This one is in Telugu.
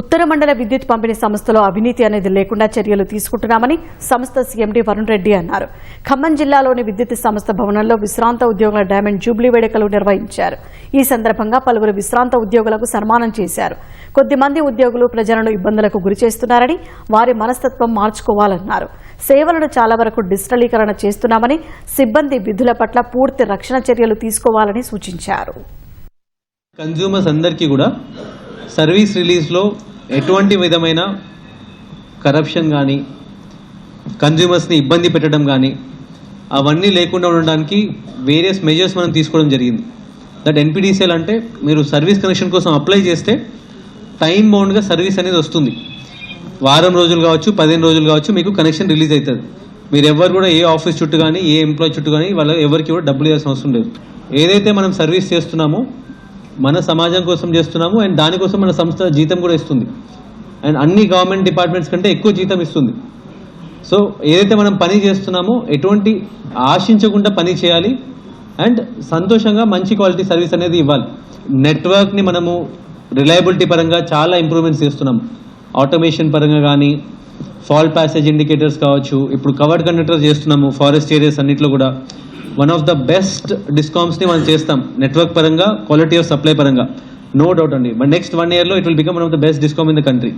ఉత్తర మండల విద్యుత్ పంపిణీ సంస్థలో అవినీతి అనేది లేకుండా చర్యలు తీసుకుంటున్నామని సంస్థ సీఎండీ వరుణ్ రెడ్డి అన్నారు. ఖమ్మం జిల్లాలోని విద్యుత్ సంస్థ భవనంలో విశ్రాంత ఉద్యోగుల డైమండ్ జూబ్లీ వేడుకలు నిర్వహించారు. ఈ సందర్భంగా పలువురు విశ్రాంత ఉద్యోగులకు సన్మానం చేశారు. కొద్దిమంది ఉద్యోగులు ప్రజలను ఇబ్బందులకు గురి చేస్తున్నారని వారి మనస్తత్వం మార్చుకోవాలన్నారు. సేవలను చాలా వరకు డిజిటలీకరణ చేస్తున్నామని సిబ్బంది విధుల పట్ల పూర్తి రక్షణ చర్యలు తీసుకోవాలని సూచించారు. కన్జ్యూమర్స్ అందరికీ కూడా సర్వీస్ రిలీజ్లో ఎటువంటి విధమైన కరప్షన్ కానీ కన్జ్యూమర్స్ని ఇబ్బంది పెట్టడం కానీ అవన్నీ లేకుండా ఉండడానికి వేరియస్ మెజర్స్ మనం తీసుకోవడం జరిగింది. దట్ ఎన్పిడిసిఎల్ అంటే మీరు సర్వీస్ కనెక్షన్ కోసం అప్లై చేస్తే టైం బౌండ్గా సర్వీస్ అనేది వస్తుంది. వారం రోజులు కావచ్చు పదిహేను రోజులు కావచ్చు మీకు కనెక్షన్ రిలీజ్ అవుతుంది. మీరు ఎవరు కూడా ఏ ఆఫీస్ చుట్టూ కానీ ఏ ఎంప్లాయ్ చుట్టూ కానీ వాళ్ళ ఎవరికి కూడా డబ్బులు ఇవ్వాల్సిన అవసరం లేదు. ఏదైతే మనం సర్వీస్ చేస్తున్నామో మన సమాజం కోసం చేస్తున్నాము అండ్ దానికోసం మన సంస్థ జీతం కూడా ఇస్తుంది. అండ్ అన్ని గవర్నమెంట్ డిపార్ట్మెంట్స్ కంటే ఎక్కువ జీతం ఇస్తుంది. సో ఏదైతే మనం పని చేస్తున్నామో ఎటువంటి ఆశించకుండా పని చేయాలి అండ్ సంతోషంగా మంచి క్వాలిటీ సర్వీస్ అనేది ఇవ్వాలి. నెట్వర్క్ని మనము రిలయబిలిటీ పరంగా చాలా ఇంప్రూవ్మెంట్స్ చేస్తున్నాం ఆటోమేషన్ పరంగా కానీ ఫాల్ ప్యాసేజ్ ఇండికేటర్స్ కావచ్చు ఇప్పుడు కవర్డ్ కండక్టర్స్ చేస్తున్నాము ఫారెస్ట్ ఏరియాస్ అన్నింటిలో కూడా. వన్ ఆఫ్ ద బెస్ట్ డిస్కామ్స్ని మనం చేస్తాం. నెట్వర్క్ పరంగా క్వాలిటీ ఆఫ్ సప్లై పరంగా. నో డౌట్ అండి. బట్ నెక్స్ట్ వన్ ఇయర్లో it will become one of the best discom in the country